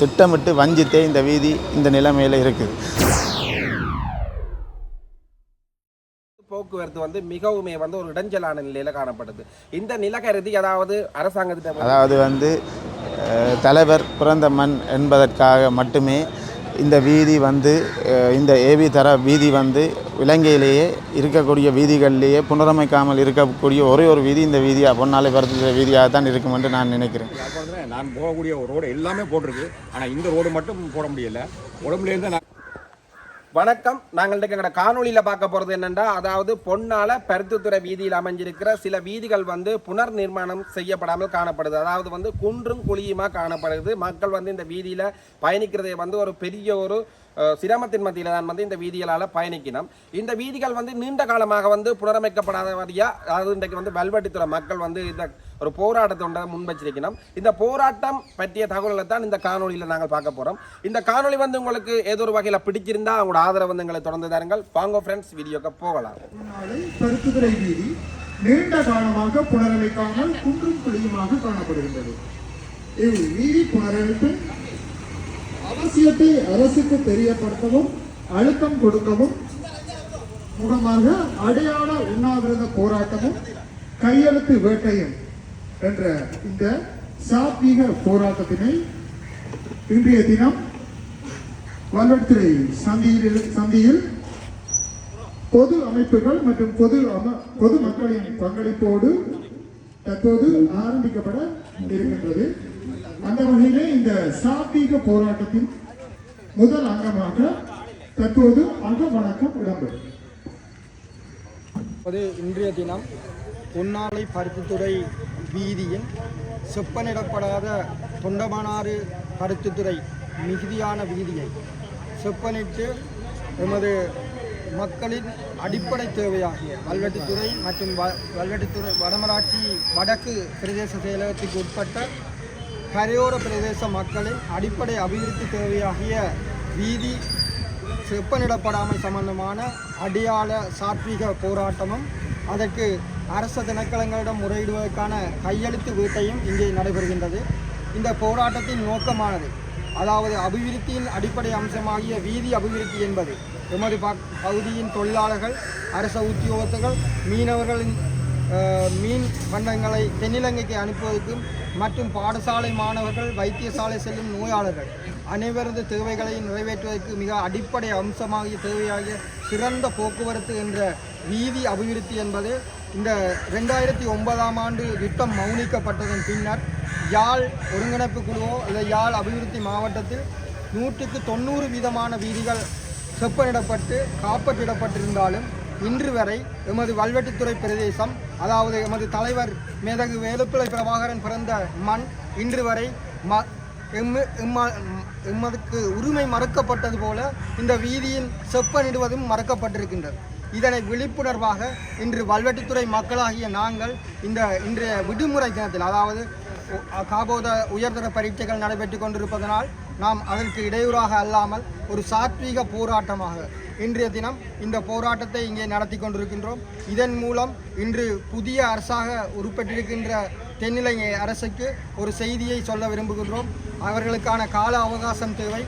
திட்டமிட்டு வஞ்சித்தே இந்த வீதி இந்த நிலைமையில் இருக்குது. போக்குவரத்து வந்து மிகவுமே வந்து ஒரு இடைஞ்சலான நிலையில காணப்படுது. இந்த நிலக்கருதி அதாவது அரசாங்கத்திட்ட அதாவது வந்து தலைவர் பிறந்த மண் என்பதற்காக மட்டுமே இந்த வீதி வந்து இந்த ஏவி தர வீதி வந்து இலங்கையிலேயே இருக்கக்கூடிய வீதிகளிலேயே புனரமைக்காமல் இருக்கக்கூடிய ஒரே ஒரு வீதி இந்த வீதியாக பொன்னாலை பருத்த வீதியாக தான் இருக்கும் என்று நான் நினைக்கிறேன். நான் போகக்கூடிய ஒரு ரோடு எல்லாமே போட்டிருக்கு. ஆனால் இந்த ரோடு மட்டும் போட முடியலை. உடம்புலேருந்து நான் வணக்கம். நாங்கள் எங்களோட காணொலியில் பார்க்க போகிறது என்னென்னா அதாவது பொன்னால பருத்தித்துறை வீதியில் அமைஞ்சிருக்கிற சில வீதிகள் வந்து புனர் நிர்மாணம் செய்யப்படாமல் காணப்படுது. அதாவது வந்து குன்றும் குழியுமாக காணப்படுது. மக்கள் வந்து இந்த வீதியில் பயணிக்கிறதை வந்து ஒரு பெரிய ஒரு சிரமத்தின் மத்தியில் தான் வந்து இந்த வீதிகளால் பயணிக்கணும். இந்த வீதிகள் வந்து நீண்ட காலமாக வந்து புனரமைக்கப்படாத வழியாக அதாவது இன்றைக்கு வந்து வல்வெட்டித்துறை மக்கள் வந்து இந்த ஒரு போராட்டத்தை ஒன்றை முன்வச்சிருக்கணும். இந்த போராட்டம் பற்றிய தகவல்களை தான் இந்த காணொலியில் நாங்கள் பார்க்க போகிறோம் இந்த காணொளி வந்து உங்களுக்கு ஏதோ ஒரு வகையில் பிடிச்சிருந்தா அவங்களோட ஆதரவு வந்து எங்களை தொடர்ந்து தாருங்கள். வாங்க ஃப்ரெண்ட்ஸ் வீடியோக்கு போகலாம். வீதி நீண்ட காலமாக புனரமைக்காமல் குன்றும் குழியுமாக காணப்படுகின்றது. இவ் வீதி புனரமைப்பின் அவசியத்தை அரசுக்கு தெரியப்படுத்தவும் அழுத்தம் கொடுக்கவும் மூலமாக அடையாள உண்ணாவிரத போராட்டமும் கையெழுத்து வேட்டையும் என்ற இந்த சாத்வீக போராட்டத்தினை இன்றைய தினம் வல்லத்துறை சந்தியில் சந்தியில் பொது அமைப்புகள் மற்றும் பொது அம- பொது மக்களின் பங்களிப்போடு தற்போது ஆரம்பிக்கப்பட இருக்கின்றது. அந்த வகையிலே இந்த சாத்வீக போராட்டத்தின் முதல் அங்கமாக தற்போது அக வணக்கம் இடம்பெறும். இன்றைய தினம் பொன்னாலை பருத்தித்துறை வீதியின் செப்பனிடப்படாத தொண்டமனாறு பருத்தித்துறை மிகுதியான வீதியை செப்பனிட்டு எமது மக்களின் அடிப்படை தேவையாகிய வல்வெட்டித்துறை மற்றும் வ- வல்வெட்டித்துறை வடமராட்சி வடக்கு பிரதேச செயலகத்துக்கு உட்பட்ட கரையோர பிரதேச மக்களின் அடிப்படை அபிவிருத்தி தேவையாகிய வீதி செப்பனிடப்படாமை சம்பந்தமான அடியாள சாத்வீக போராட்டமும் அதற்கு அரச திணைக்களங்களிடம் முறையிடுவதற்கான கையெழுத்து வீட்டையும் இங்கே நடைபெறுகின்றது. இந்த போராட்டத்தின் நோக்கமானது அதாவது அபிவிருத்தியின் அடிப்படை அம்சமாகிய வீதி அபிவிருத்தி என்பது எமது பகுதியின் தொழிலாளர்கள் அரச உத்தியோகத்தர்கள் மீனவர்களின் மீன் பண்டங்களை தென்னிலங்கைக்கு அனுப்புவதற்கும் மற்றும் பாடசாலை மாணவர்கள் வைத்தியசாலை செல்லும் நோயாளர்கள் அனைவரது தேவைகளை நிறைவேற்றுவதற்கு மிக அடிப்படை அம்சமாகிய தேவையாகிய சிறந்த போக்குவரத்து என்ற வீதி அபிவிருத்தி என்பது இந்த ரெண்டாயிரத்தி ஒன்பதாம் ஆண்டு யுத்தம் மௌனிக்கப்பட்டதன் பின்னர் யாழ் ஒருங்கிணைப்பு குழுவோ அல்லது யாழ் அபிவிருத்தி மாவட்டத்தில் நூற்றுக்கு தொண்ணூறு வீதமான வீதிகள் செப்பனிடப்பட்டு காப்பற்றிடப்பட்டிருந்தாலும் இன்று வரை எமது வல்வெட்டித்துறை பிரதேசம் அதாவது எமது தலைவர் மேதகு வேலுப்பிள்ளை பிரபாகரன் பிறந்த மண் இன்று வரை ம எம்மு எம்ம எம்மதுக்கு உரிமை மறுக்கப்பட்டது போல இந்த வீதியின் செப்பனிடுவதும் மறக்கப்பட்டிருக்கின்றது. இதனை விழிப்புணர்வாக இன்று வல்வெட்டித்துறை மக்களாகிய நாங்கள் இந்த இன்றைய விடுமுறை தினத்தில் அதாவது காபோத உயர்தர பரீட்சைகள் நடைபெற்று கொண்டிருப்பதனால் நாம் அதற்கு இடையூறாக அல்லாமல் ஒரு சாத்வீக போராட்டமாக இன்றைய தினம் இந்த போராட்டத்தை இங்கே நடத்தி கொண்டிருக்கின்றோம். இதன் மூலம் இன்று புதிய அரசாக உருப்பெற்றிருக்கின்ற தென்னிலங்கை அரசுக்கு ஒரு செய்தியை சொல்ல விரும்புகின்றோம். அவர்களுக்கான கால அவகாசம் தேவை.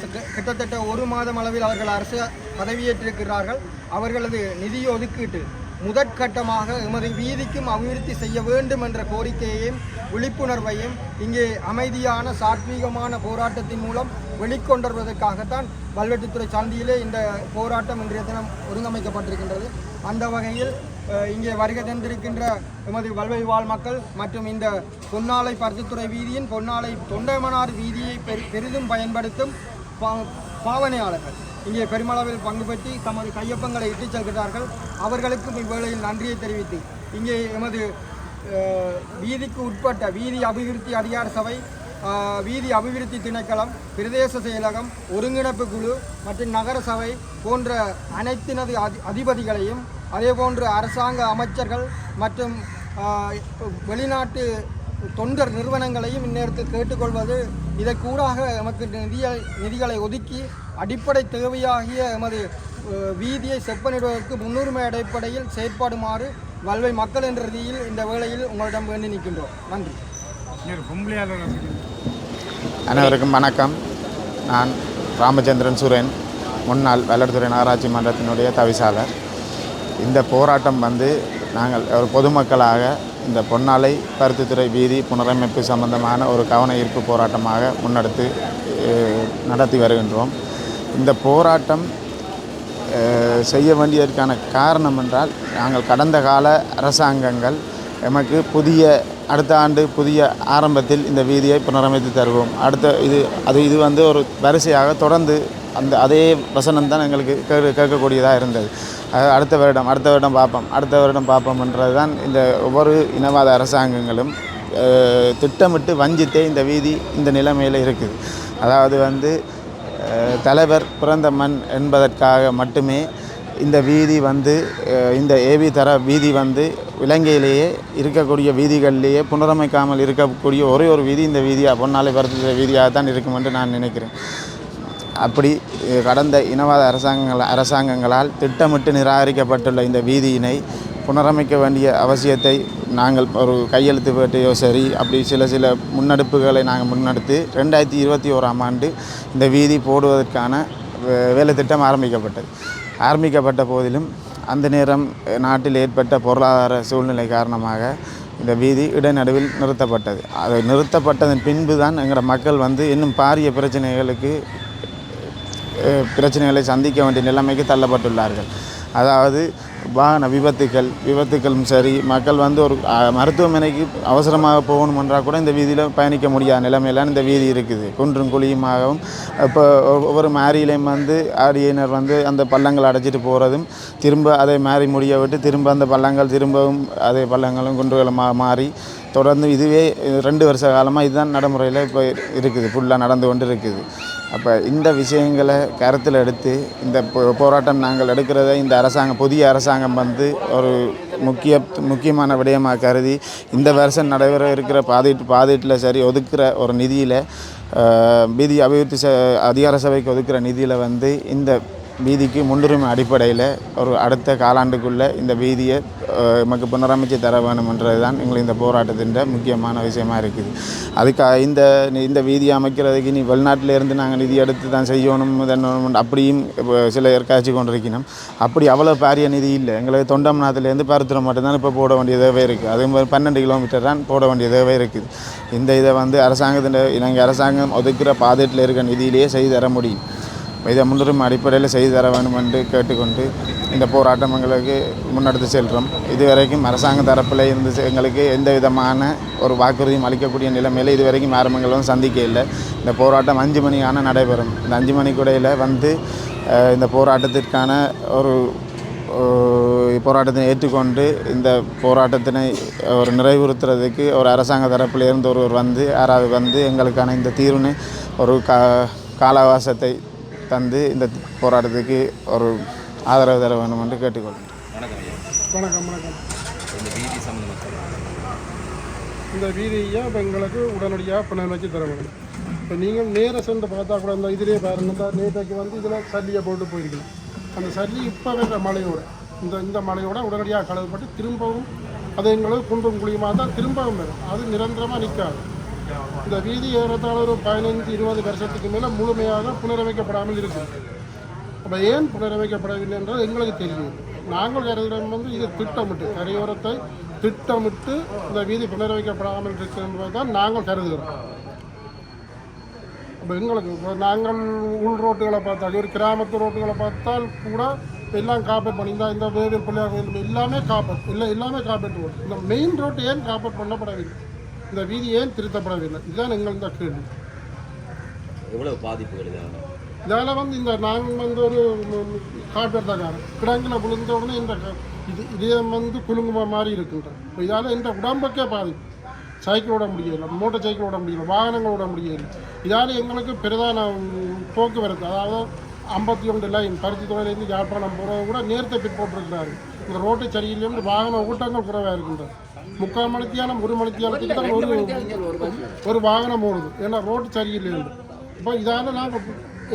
கிட்ட- கிட்டத்தட்ட ஒரு மாதம் அளவில் அவர்கள் அரசு பதவியேற்றிருக்கிறார்கள். அவர்களது நிதி ஒதுக்கீட்டு முதற்கட்டமாக எமது வீதிக்கும் அபிவிருத்தி செய்ய வேண்டும் என்ற கோரிக்கையையும் விழிப்புணர்வையும் இங்கே அமைதியான சாத்வீகமான போராட்டத்தின் மூலம் வெளிக்கொண்டுவதற்காகத்தான் வல்வெட்டித்துறை சந்தியிலே இந்த போராட்டம் இன்றைய தினம் ஒருங்கமைக்கப்பட்டிருக்கின்றது அந்த வகையில் இங்கே வருகை தந்திருக்கின்ற எமது வல்வெளி வாழ் மக்கள் மற்றும் இந்த பொன்னாலை பருத்தித்துறை வீதியின் பொன்னாலை தொண்டைமனார் வீதியை பெரிதும் பயன்படுத்தும் பா- பாவனையாளர்கள். இங்கே பெருமளவில் பங்கு பெற்றி தமது கையொப்பங்களை இட்டுச் செல்கிறார்கள். அவர்களுக்கும் இவ்வேளையில் நன்றியை தெரிவித்து இங்கே எமது வீதிக்கு உட்பட்ட வீதி அபிவிருத்தி அதிகார சபை வீதி அபிவிருத்தி திணைக்களம் பிரதேச செயலகம் ஒருங்கிணைப்பு குழு மற்றும் நகர சபை போன்ற அனைத்தினது அதி அதிபதிகளையும் அதேபோன்று அரசாங்க அமைச்சர்கள் மற்றும் வெளிநாட்டு தொண்டர் நிறுவனங்களையும் இந்நேரத்தில் கேட்டுக்கொள்வது இதற்கூடாக எமக்கு நிதிய நிதிகளை ஒதுக்கி அடிப்படை தேவையாகிய எமது வீதியை செப்பனிடுவதற்கு முன்னுரிமை அடிப்படையில் செயற்படுமாறு வல்வை மக்கள் என்ற ரீதியில் இந்த வேளையில் உங்களிடம் வேண்டி நிற்கின்றோம். நன்றி. அனைவருக்கும் வணக்கம். நான் ராமச்சந்திரன் சுரேன் முன்னாள் வல்லத்துறை நகராட்சி மன்றத்தினுடைய தவிசாளர். இந்த போராட்டம் வந்து நாங்கள் ஒரு பொதுமக்களாக இந்த பொன்னாலை பருத்தித்துறை வீதி புனரமைப்பு சம்பந்தமான ஒரு கவன ஈர்ப்பு போராட்டமாக முன்னெடுத்து நடத்தி வருகின்றோம். இந்த போராட்டம் செய்ய வேண்டியதற்கான காரணம் என்றால் நாங்கள் கடந்த கால அரசாங்கங்கள் எமக்கு புதிய அடுத்த ஆண்டு புதிய ஆரம்பத்தில் இந்த வீதியை புனரமைத்து தருவோம். அடுத்த இது அது இது வந்து ஒரு வரிசையாக தொடர்ந்து அந்த அதே வசனம் தான் எங்களுக்கு கேட்க கேட்கக்கூடியதாக இருந்தது. அடுத்த வருடம் அடுத்த வருடம் பார்ப்போம். அடுத்த வருடம் பார்ப்போம்ன்றது தான் இந்த ஒவ்வொரு இனவாத அரசாங்கங்களும் திட்டமிட்டு வஞ்சித்தே இந்த வீதி இந்த நிலைமையில் இருக்குது. அதாவது வந்து தலைவர் பிறந்த மண் என்பதற்காக மட்டுமே இந்த வீதி வந்து இந்த ஏவி தர வீதி வந்து இலங்கையிலேயே இருக்கக்கூடிய வீதிகளிலேயே புனரமைக்காமல் இருக்கக்கூடிய ஒரே ஒரு வீதி இந்த வீதியாக பொன்னாலை பருத்துகிற வீதியாக தான் இருக்கும் என்று நான் நினைக்கிறேன். அப்படி கடந்த இனவாத அரசாங்கங்கள் அரசாங்கங்களால் திட்டமிட்டு நிராகரிக்கப்பட்டுள்ள இந்த வீதியினை புனரமைக்க வேண்டிய அவசியத்தை நாங்கள் ஒரு கையெழுத்து போட்டியோ சரி அப்படி சில சில முன்னெடுப்புகளை நாங்கள் முன்னெடுத்து ரெண்டாயிரத்தி இருபத்தி ஓராம் ஆண்டு இந்த வீதி போடுவதற்கான வே- வேலை திட்டம் ஆரம்பிக்கப்பட்டது. ஆரம்பிக்கப்பட்ட போதிலும் அந்த நேரம் நாட்டில் ஏற்பட்ட பொருளாதார சூழ்நிலை காரணமாக இந்த வீதி இடைநடுவில் நிறுத்தப்பட்டது. அது நிறுத்தப்பட்டதன் பின்பு தான் எங்களோட மக்கள் வந்து இன்னும் பாரிய பிரச்சனைகளுக்கு பிரச்சனைகளை சந்திக்க வேண்டிய நிலைமைக்கு தள்ளப்பட்டுள்ளார்கள். அதாவது வாகன விபத்துக்கள் விபத்துக்களும் சரி மக்கள் வந்து ஒரு மருத்துவமனைக்கு அவசரமாக போகணும் என்றால் கூட இந்த வீதியில் பயணிக்க முடியாத நிலைமையில இந்த வீதி இருக்குது. குன்றும் குழியுமாகவும் இப்போ ஒவ்வொரு மாரியிலையும் வந்து ஆடியினர் வந்து அந்த பள்ளங்கள் அடைச்சிட்டு போகிறதும் திரும்ப அதை மாறி முடிய விட்டு திரும்ப அந்த பள்ளங்கள் திரும்பவும் அதே பள்ளங்களும் குன்றுகளுமா மாறி தொடர்ந்து இதுவே ரெண்டு வருஷ காலமாக இதுதான் நடைமுறையில் இப்போ இருக்குது ஃபுல்லாக நடந்து கொண்டு இருக்குது அப்போ இந்த விஷயங்களை கருத்தில் எடுத்து இந்த போ- போராட்டம் நாங்கள் எடுக்கிறத இந்த அரசாங்கம் புதிய அரசாங்கம் வந்து ஒரு முக்கிய முக்கியமான விடயமாக கருதி இந்த வருஷம் நடைபெற இருக்கிற பாதீட்டு பாதீட்டில் சரி ஒதுக்குற ஒரு நிதியில் பீதி அபிவிருத்தி ச அதிகார சபைக்கு ஒதுக்கிற நிதியில் வந்து இந்த வீதிக்கு முன்னுரிமை அடிப்படையில் ஒரு அடுத்த காலாண்டுக்குள்ளே இந்த வீதியை நமக்கு புனரமைச்சு தர வேணுமென்றது தான் எங்களுக்கு இந்த போராட்டத்தின் முக்கியமான விஷயமா இருக்குது. அதுக்காக இந்த இந்த வீதி அமைக்கிறதுக்கு நீ வெளிநாட்டிலேருந்து நாங்கள் நிதி எடுத்து தான் செய்யணும் அப்படியும் இப்போ சில காய்ச்சி கொண்டிருக்கணும். அப்படி அவ்வளோ பாரிய நிதி இல்லை. எங்களுக்கு தொண்டம்நாத்துலேருந்து பருத்திரம் மட்டும்தான் இப்போ போட வேண்டிய தேவை இருக்குது அதே மாதிரி பன்னெண்டு கிலோமீட்டர் தான் போட வேண்டிய தேவை இருக்குது. இந்த இதை வந்து அரசாங்கத்தின் இலங்கை அரசாங்கம் ஒதுக்கிற பாதத்தில் இருக்க நிதியிலேயே செய்து தர முடியும். இதை முன்னுரிமை அடிப்படையில் செய்து தர வேண்டும் என்று கேட்டுக்கொண்டு இந்த போராட்டம் எங்களுக்கு முன்னெடுத்து செல்கிறோம் இதுவரைக்கும் அரசாங்க தரப்பில் இருந்து செ- எங்களுக்கு எந்த விதமான ஒரு வாக்குறுதியும் அளிக்கக்கூடிய நிலைமையில் இதுவரைக்கும் ஆரம்பங்களும் சந்திக்க இல்லை இந்த போராட்டம் அஞ்சு மணிக்கான நடைபெறும். இந்த அஞ்சு மணிக்குடையில் வந்து இந்த போராட்டத்திற்கான ஒரு போராட்டத்தை ஏற்றுக்கொண்டு இந்த போராட்டத்தினை ஒரு நிறைவுறுத்துறதுக்கு ஒரு அரசாங்க தரப்பில் இருந்து ஒருவர் வந்து யாராவது வந்து எங்களுக்கான இந்த தீர்வுன்னு ஒரு கா கால அவகாசத்தை தந்து இந்த போராட்டத்துக்கு ஒரு ஆதரவு தர வேண்டும் என்று கேட்டுக்கொள்கிறேன் வணக்கம் வணக்கம் இந்த வீதியை இப்போ எங்களுக்கு உடனடியாக புனரமைச்சு தர வேண்டும். இப்போ நீங்கள் நேர சென்று பார்த்தா கூட இந்த இதிலே பாருங்க நேற்றைக்கு வந்து இதில் சல்லியை போட்டு போயிருக்கலாம் அந்த சல்லி இப்போ வர்ற மழையோட இந்த இந்த மழையோட உடனடியாக கழுவப்பட்டு திரும்பவும் அது எங்களுக்கு குன்றும் குழியுமாக தான் திரும்பவும் வரும். அது நிரந்தரமாக நிற்காது இந்த வீதி ஏறத்தாழ ஒரு பதினைந்து இருபது வருஷத்துக்கு மேலே முழுமையாக புனரமைக்கப்படாமல் இருக்குது. அப்போ ஏன் புனரமைக்கப்படவில்லை என்றால் எங்களுக்கு தெரியும். நாங்கள் கருதுகிறோம் வந்து இது திட்டமிட்டு கரையோரத்தை திட்டமிட்டு இந்த வீதி புனரமைக்கப்படாமல் இருக்கிறது தான் நாங்கள் கருதுகிறோம். அப்போ எங்களுக்கு இப்போ நாங்கள் உள் ரோட்டுகளை பார்த்தால் ஒரு கிராமத்து ரோட்டுகளை பார்த்தால் கூட எல்லாம் காப்பேட் பண்ணி இந்த இந்த வேவில் பிள்ளையார் எல்லாமே காப்பேட் இல்லை எல்லாமே காப்பேட் ரோடு இந்த மெயின் ரோட்டு ஏன் காப்பேட் பண்ணப்படவில்லை? இந்த வீதி ஏன் திருத்தப்படவில்லை இதுதான் எங்கள் இந்த கேள்வி. எவ்வளவு பாதிப்புகள் இதாகும் இதால் வந்து இந்த நாங்கள் வந்து ஒரு கார்பேட் தான் கிடங்கில் விழுந்த உடனே இந்த இது இதயம் வந்து குலுங்குமா மாதிரி இருக்குன்ற. இப்போ இதால் இந்த உடம்புக்கே பாதிப்பு. சைக்கிள் ஓட முடியல மோட்டார் சைக்கிள் ஓட முடியல வாகனங்கள் ஓட முடியல. இதால் எங்களுக்கு பிரதான போக்குவரத்து அதாவது ஐம்பத்தி ஒன்று லைன் பருத்தி துறையிலேருந்து யாழ்ப்பாணம் போகிறது கூட நேரத்தை பிற்போட்டிருக்கிறாரு இந்த ரோட்டு சரியில்லைன்னு வாகன ஓட்டங்கள் குறைவாக இருக்கின்றது முக்கால் மணித்தியாலம் ஒரு மணித்தியாலத்துக்கு தான் ஒரு ஒரு வாகனம் ஓடுது. ஏன்னா ரோட்டு சரியில்லைன்னு இப்போ இதால் நாங்கள்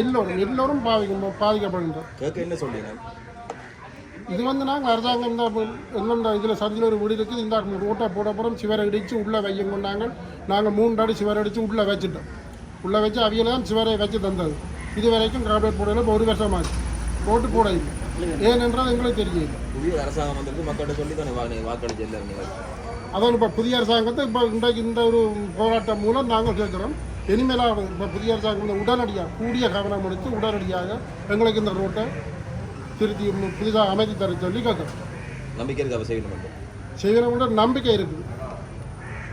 எல்லோரும் எல்லோரும் பாதிக்க பாதிக்கப்படுகின்றோம். கேட்க என்ன சொல்றீங்க? இது வந்து நாங்கள் அரசாங்கம் இந்த என்னென்ன இதில் சந்தியில் ஒரு வீடு இருக்குது இந்த ரோட்டை போட போகிறோம் சிவரை இடித்து உள்ளே வையும் கொண்டாங்க. நாங்கள் மூன்று அடி சிவரை அடித்து உள்ளே வச்சுட்டோம். உள்ளே வச்சு அவியல் தான் சிவரை வச்சு தந்தது. இது வரைக்கும் கார்பரேட் போடல இப்போ ஒரு வருஷமாச்சு. போட்டு போட இல்லை ஏனென்றால் எங்களுக்கு தெரியல. புதிய அரசாங்கம் வந்திருக்கு மக்கள்கிட்ட சொல்லி தானே வாக்களிச்சு எல்லாரும் அதான் இப்போ புதிய அரசாங்கத்தை இப்போ இன்றைக்கு இந்த ஒரு போராட்டம் மூலம் நாங்கள் கேட்குறோம். இனிமேலாவது இப்போ புதிய அரசாங்கம் உடனடியாக கூடிய கவனம் எடுத்து உடனடியாக எங்களுக்கு இந்த ரோட்டை திருத்தி புதிதாக அமைத்து தர சொல்லி கேட்குறோம். நம்பிக்கை இருக்கு? செய்யணும் செய்கிறவங்களோட நம்பிக்கை இருக்குது.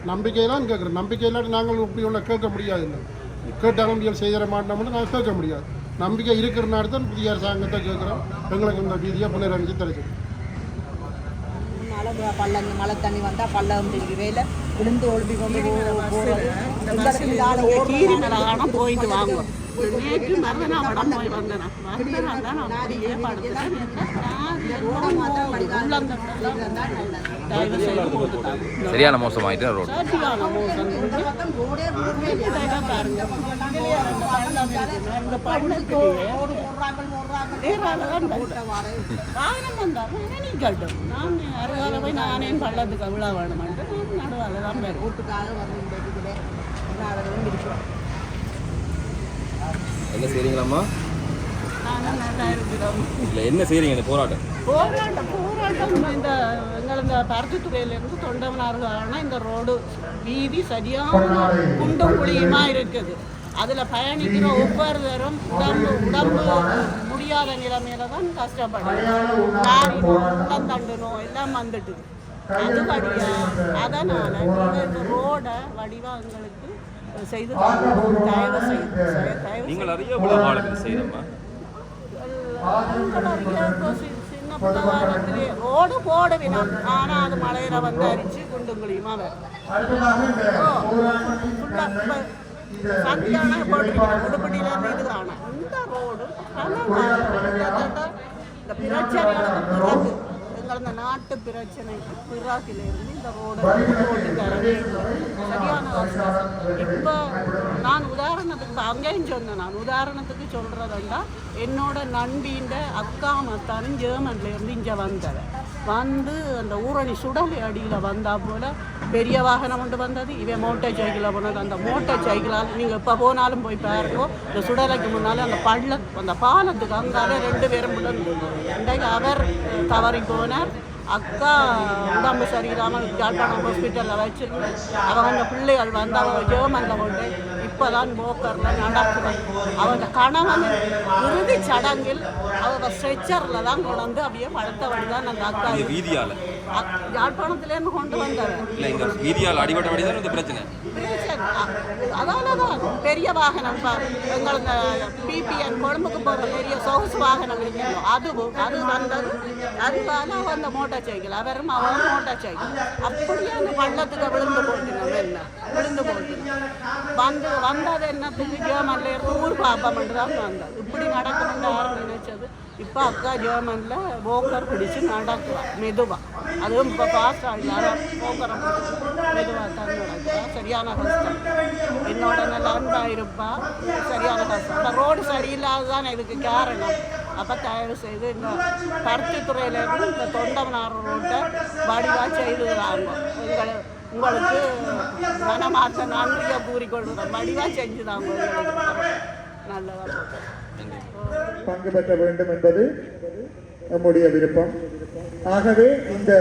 நம்பிக்கையெல்லாம் கேட்குறோம். நம்பிக்கை இல்லாட்டி நாங்கள் இப்படி ஒன்று கேட்க முடியாது. இல்லை கேட்டாலும் முடியாது செய்கிற மாட்டோம்னு நாங்கள் கேட்க முடியாது. நம்பிக்கை இருக்கிறனால தான் புதிய அரசாங்கத்தை கேட்குறோம். எங்களுக்கு இந்த வீதியை புனரமைச்சு தர சொல்லி. மழை வ- பள்ளம் மழை தண்ணி வந்தால் பள்ளம் தெரிகிறேல விழுந்து ஒழுப்பி கொண்டு போ- போறது. எங்களுக்கு இதால ஓடுறது போயிட்டு வாங்குவோம் நேற்று மறுநாள் படம் போய் வந்தேன்? தான் நான் அப்படியே சரியான மோசமாயிட்டு ரோடு. சரியான மோசம். இந்த பள்ளத்துக்கு காரணம் வந்தால் நீ கட்டும் நான் அருகால போய் நானே பள்ளத்துக்கு விழா வேணுமான்ட்டு நான் நடுவால தான் போயிருக்கேன் வீட்டுக்காக வந்து இதுல எல்லாரும் இருக்கிறோம் என்ன இருக்கிறோம். இல்லை என்ன செய்றீங்க இந்த போராட்டம்? போராட்டம் போராட்டம். இந்த எங்கள் இந்த பருத்தித்துறையிலேருந்து தொண்டமனார்களான இந்த ரோடு வீதி சரியான குண்டும் குழியுமா இருக்குது. அதில் பயணிக்கிற ஒவ்வொருத்தரும் உடம்பு உடம்பு முடியாத நிலைமையில தான் கஷ்டப்படுறோம் லாரினோ தண்டனோ எல்லாம் வந்துட்டு அது வழியா அதனால இந்த ரோடை வடிவா எங்களுக்கு செய்து. தயவு செய்து நீங்கள் அறிய ஆளுக்கு செய்யணுமா? சின்ன புத்தகாலத்திலே ரோடு போடுவினான் ஆனா அது மழையில வந்து அரிச்சு குண்டும் குழியுமா வரும் சந்தியான போட்டிருக்கேன் உடுப்படியில இருந்து இது காணும் இந்த ரோடு இந்த பிரச்சனைகளுக்கு பிறகு கடந்த நாட்டு பிரச்சனைக்கு பிறகுல இருந்து இந்த ரோடு போட்டு தர சரியான கஷ்டம் இப்போ நான் உதாரணத்துக்கு அங்கேயும் சொன்னேன் நான் உதாரணத்துக்கு சொல்கிறதுண்டா என்னோட நண்பின்ற அக்கா மத்தானும் ஜெர்மன்லேருந்து இங்கே வந்தவன். வந்து அந்த ஊரணி சுடலை அடியில் வந்தா போல் பெரிய வாகனம் கொண்டு வந்தது. இவன் மோட்டார் சைக்கிளில் போனது. அந்த மோட்டார் சைக்கிளால் நீங்கள் எப்போ போனாலும் போய் பாருங்க. இந்த சுடலைக்கு முன்னால் அந்த பள்ள அந்த பாலத்துக்கு அங்காலே ரெண்டு பேரும் விழுந்து இன்றைக்கு அவர் தவறி போனார். அக்கா உடம்பு சரியில்லாமல் ஜாட்டான ஹாஸ்பிட்டலில் வச்சு அவங்க அந்த பிள்ளைகள் வந்து அவங்க ஜெர்மனில் கொண்டு இப்போ தான் போக்கரில் நடக்குது அவங்க கணவன் இறுதி சடங்கில் அவங்க ஸ்ட்ரெச்சரில் தான் கொண்டு அப்படியே படுத்தபடி தான் அந்த அக்கா இந்த வீதியால. யாழ்ப்பாணத்துலேருந்து கொண்டு வந்தார். இல்லை இங்க வீதியால் அடிபட்டபடி தான் இந்த பிரச்சனை. அதால தான் பெரிய வாகனம் பா எங்கள் இந்த பிபிஎன் கொழும்புக்கு போகிற பெரிய சொகுசு வாகனம் இருக்கணும் அது அது வந்தது அதுக்கான அந்த மோட்டார் சைக்கிள் அவரும் அவன் மோட்டார் சைக்கிள். அப்படியே அந்த பள்ளத்துக்கு விழுந்து போட்டுனோம் என்ன? விழுந்து போட்டுனோம் வந்து வந்தது என்னத்துக்கு ஜெர்மன்ல இருந்து ஊர் பாப்பமென்று தான் வந்தது இப்படி நடக்கணும்னு யாரும் நினைச்சது இப்போ அக்கா ஜெர்மனில் போக்கர் பிடிச்சி நடக்குவாள் மெதுவாக அதுவும் இப்போ பாஸ் யாரும் போக்கரை பிடிச்சி மெதுவாக தான் நடக்குவா சரியான கஷ்டம் என்னோட நல்ல அன்பாக இருப்பா சரியான கஷ்டம் இப்போ ரோடு சரியில்லாததான் இதுக்கு காரணம் அப்போ தயவு செய்து இந்த பருத்தித்துறையிலேருந்து இந்த தொண்டமனார் ரோட்டை வடிவாக செய்துகிறாங்க உங்களை உங்களுக்கு மனமாற்ற நன்றியை கூறிக்கொள்கிறோம் வடிவாக செஞ்சுதாங்க நல்லதாக பங்கு பெற்ற வேண்டும் என்பது நம்முடைய விருப்பம். ஆகவே இந்த